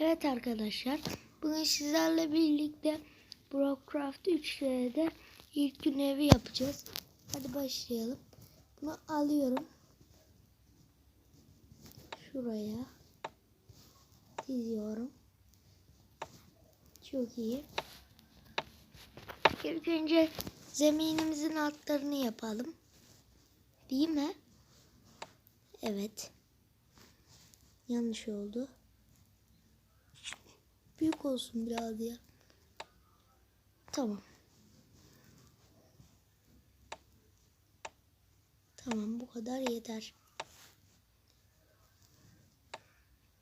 Evet arkadaşlar, bugün sizlerle birlikte Brockcraft 3D'de ilk gün evi yapacağız. Hadi başlayalım. Bunu alıyorum. Şuraya diziyorum. Çok iyi. İlk önce zeminimizin altlarını yapalım. Değil mi? Evet. Yanlış oldu. Büyük olsun biraz ya. Tamam. Tamam bu kadar yeter.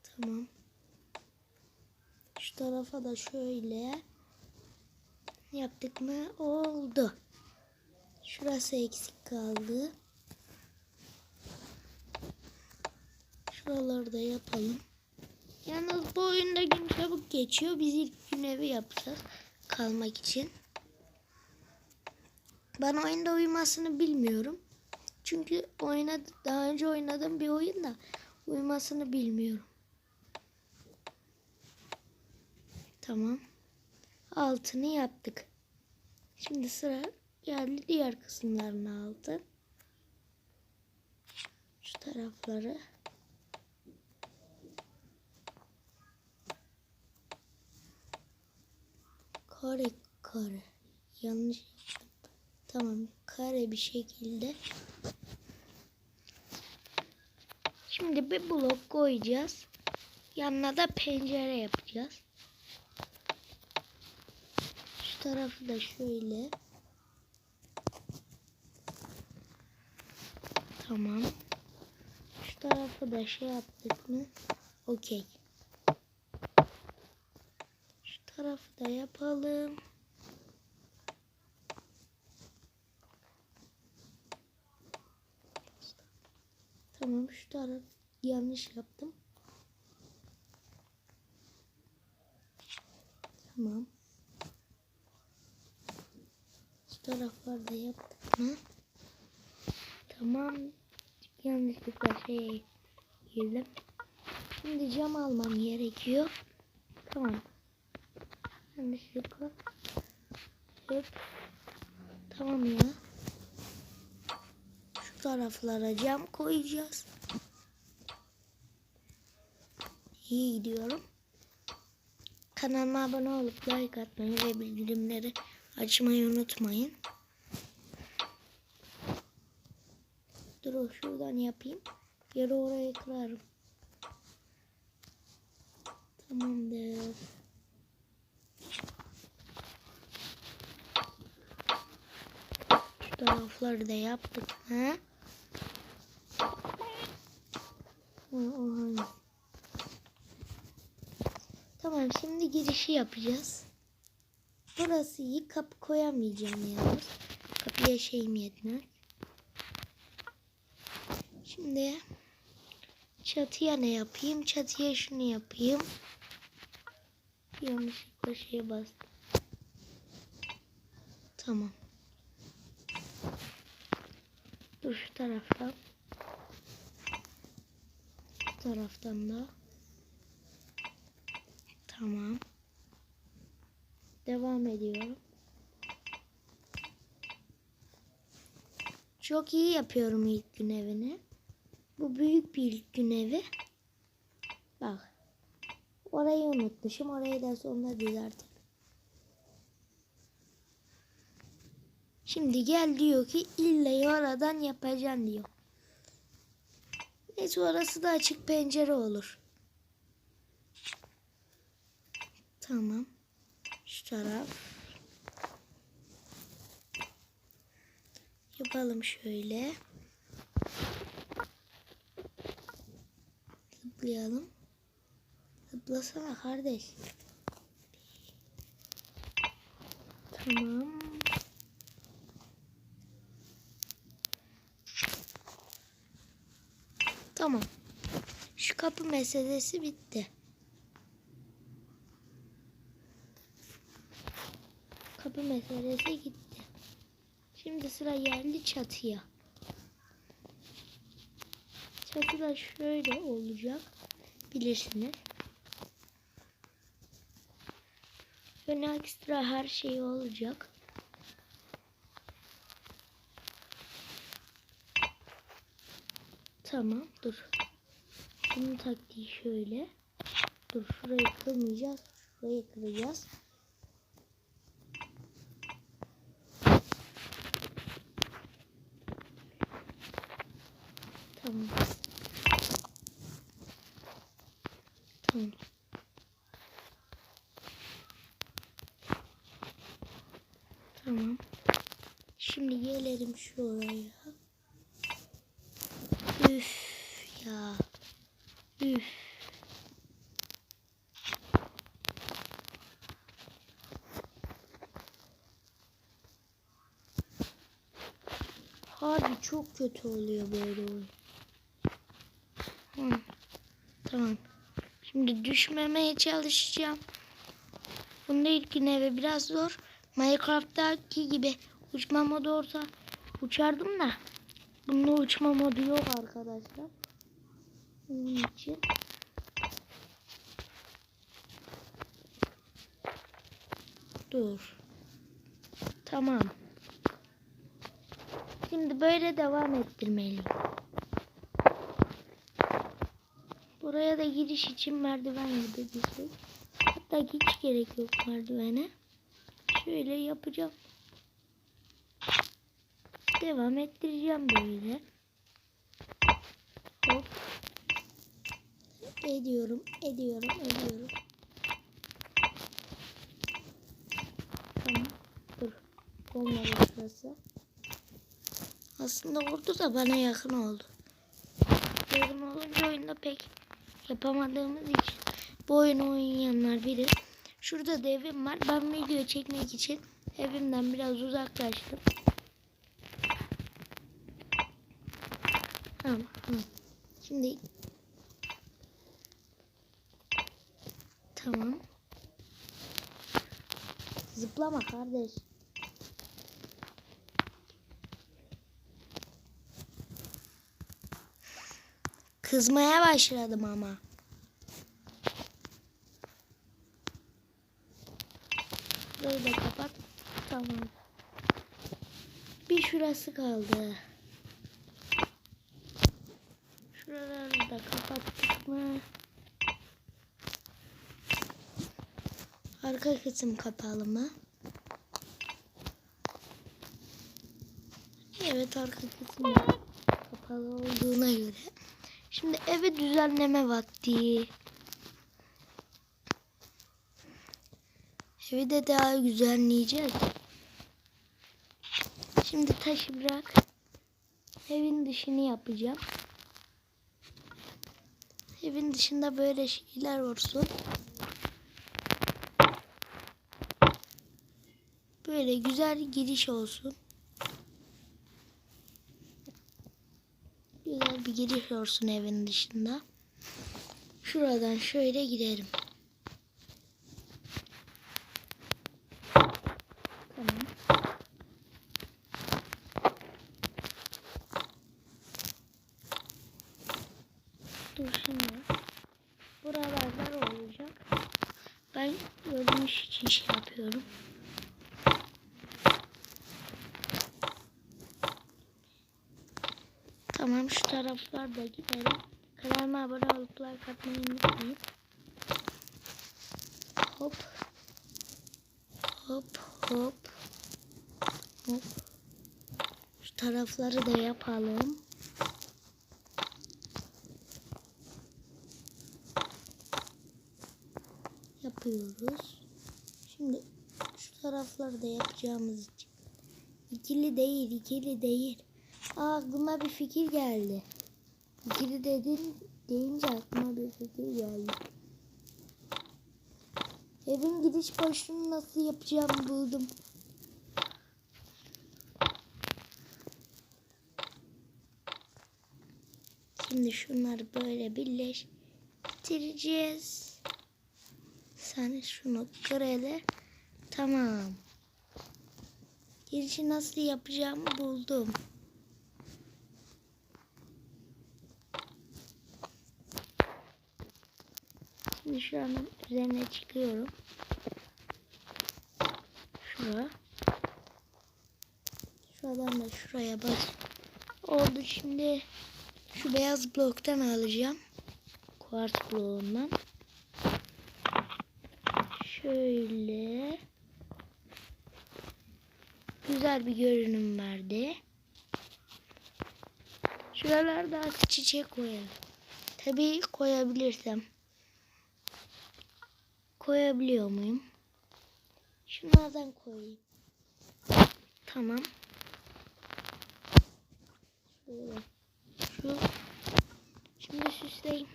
Tamam. Şu tarafa da şöyle yaptık mı? Oldu. Şurası eksik kaldı. Şuraları da yapalım. Yalnız bu oyunda gün çabuk geçiyor. Biz ilk gün evi yapacağız. Kalmak için. Ben oyunda uyumasını bilmiyorum. Çünkü oynadı, daha önce oynadığım bir oyun da uyumasını bilmiyorum. Tamam. Altını yaptık. Şimdi sıra geldi diğer kısımlarına altı. Şu tarafları. Kare kare. Yanlış yaptım. Tamam kare bir şekilde. Şimdi bir blok koyacağız. Yanına da pencere yapacağız. Şu tarafı da şöyle. Tamam. Şu tarafı da şey yaptık mı? Okey. Şu tarafı da yapalım. Tamam şu taraf yanlış yaptım. Tamam. Şu tarafları da yaptık mı? Tamam. Yanlışlıkla şey girdim. Şimdi cam almam gerekiyor. Tamam. Yanlışlıkla. Hop. Tamam ya. Şu taraflara cam koyacağız. İyi gidiyorum. Kanalıma abone olup like atmayı ve bildirimleri açmayı unutmayın. Dur şuradan yapayım. Yarı oraya kırarım. Tamamdır. Tarafları da yaptık. Hangi? Tamam şimdi girişi yapacağız. Burası iyi. Kapı koyamayacağım yalnız. Kapıya şeyim yetmez. Şimdi çatıya ne yapayım? Çatıya şunu yapayım. Yanlışlıkla şeye bastım. Tamam. Dur şu taraftan. Şu taraftan da. Tamam. Devam ediyorum. Çok iyi yapıyorum ilk gün evini. Bu büyük bir ilk gün evi. Bak. Orayı unutmuşum. Orayı da sonra düzeltelim. Şimdi gel diyor ki illa oradan yapacaksın diyor. Neyse orası da açık pencere olur. Tamam. Şu taraf. Yapalım şöyle. Zıplayalım. Zıplasana kardeş. Tamam. Tamam. Şu kapı meselesi bitti. Kapı meselesi gitti. Şimdi sıra geldi çatıya. Çatı da şöyle olacak. Bilirsiniz. Öne ekstra her şey olacak. Tamam dur. Bunun taktiği şöyle. Dur şurayı kırmayacağız. Şurayı kıracağız. Tamam. Tamam. Tamam. Şimdi gelelim şuraya. Üf ya. Üf. Harbi çok kötü oluyor böyle oyun. Hı. Tamam. Şimdi düşmemeye çalışacağım. Bunda ilkin eve biraz zor. Minecraft'taki gibi uçma modu olsa uçardım da. Bunda uçma modu yok arkadaşlar. Bunun için. Dur. Tamam. Şimdi böyle devam ettirmeliyim. Buraya da giriş için merdiven şey. Hatta hiç gerek yok merdivene. Şöyle yapacağım. Devam ettireceğim böyle. Hop. Ediyorum, ediyorum, ediyorum. Dur. Olmadı şurası. Aslında oldu da bana yakın oldu. Yakın olunca oyunda pek yapamadığımız için bu oyunu oynayanlar bilir. Şurada da evim var. Ben video çekmek için evimden biraz uzaklaştım. Tamam. Şimdi Tamam. Zıplama kardeş. Kızmaya başladım ama. Da kapat. Tamam. Bir şurası kaldı. Şuraları da kapattık mı? Arka kısım kapalı mı? Evet arka kısım kapalı olduğuna göre. Şimdi evi düzenleme vakti. Evi de daha güzelleyeceğiz. Şimdi taşı bırak. Evin dışını yapacağım. Evin dışında böyle şeyler olsun. Böyle güzel giriş olsun. Güzel bir giriş olsun evin dışında. Şuradan şöyle giderim. Tamam. Dur şimdi. Buralarda olacak. Ben görünüş için şey yapıyorum. Tamam şu taraflar da gidelim. Kanalıma abone olup like atmayı unutmayın. Hop. Hop hop. Hop. Şu tarafları da yapalım. Yapıyoruz. Şimdi şu tarafları da yapacağımız için. İkili değil, ikili değil. Aa, aklıma bir fikir geldi. İkili dedin deyince aklıma bir fikir geldi. Evin gidiş başını nasıl yapacağımı buldum. Şimdi şunları böyle birleştireceğiz. Sen şunu kır hele. Tamam. Girişi nasıl yapacağımı buldum. Şimdi şu an üzerine çıkıyorum. şura. Şuradan da şuraya bas. Oldu şimdi şu beyaz bloktan alacağım. Kuart bloğundan. Şöyle. Güzel bir görünüm verdi. Şuralarda çiçek koyalım. Tabii koyabilirsem. Koyabiliyor muyum? Şunlardan koyayım. Tamam. Şöyle. Şu. Şimdi süsleyeyim.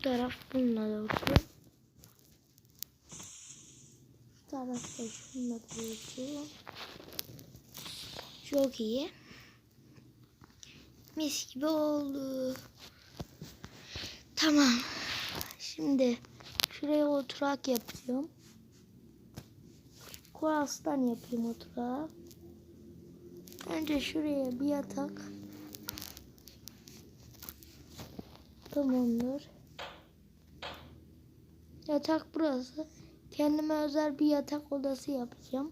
Bu taraf bununla da olsun. Bu tarafta şununla da olsun. Çok iyi. Mis gibi oldu. Tamam. Şimdi şuraya oturak yapıyorum. Kurastan yapayım oturağı. Önce şuraya bir yatak. Tamamdır. Yatak burası. Kendime özel bir yatak odası yapacağım.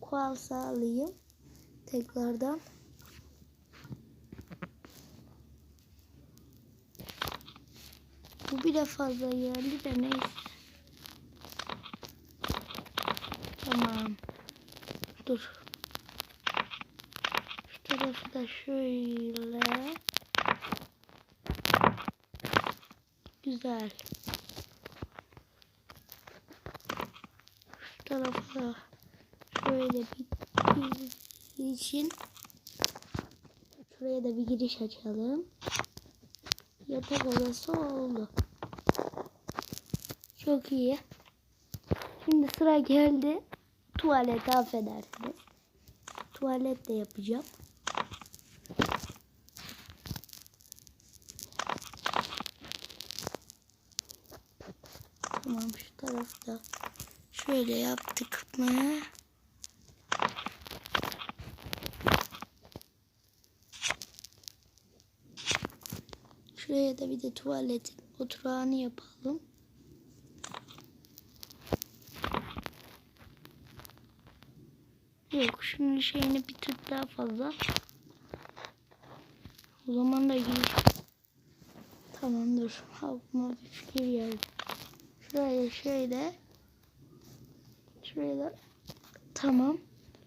Kual sağlayayım. Tekrardan. Bu bir de fazla geldi de neyse. Tamam. Dur. Şu tarafı da şöyle. Güzel. Da şöyle bir için şuraya da bir giriş açalım. Yatak odası oldu. Çok iyi. Şimdi sıra geldi. Tuvalete affedersiniz. Tuvalet de yapacağım. Tamam şu tarafta şöyle yaptık mı? Şuraya da bir de tuvaletin oturağını yapalım. Yok şunun şeyini bir tık daha fazla. O zaman da giriş. Tamam dur. Bir fikir geldi. Şuraya şöyle. Şuraya. Tamam.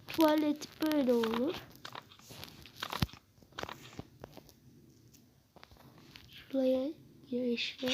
Tuvalet böyle olur. Şuraya girişli.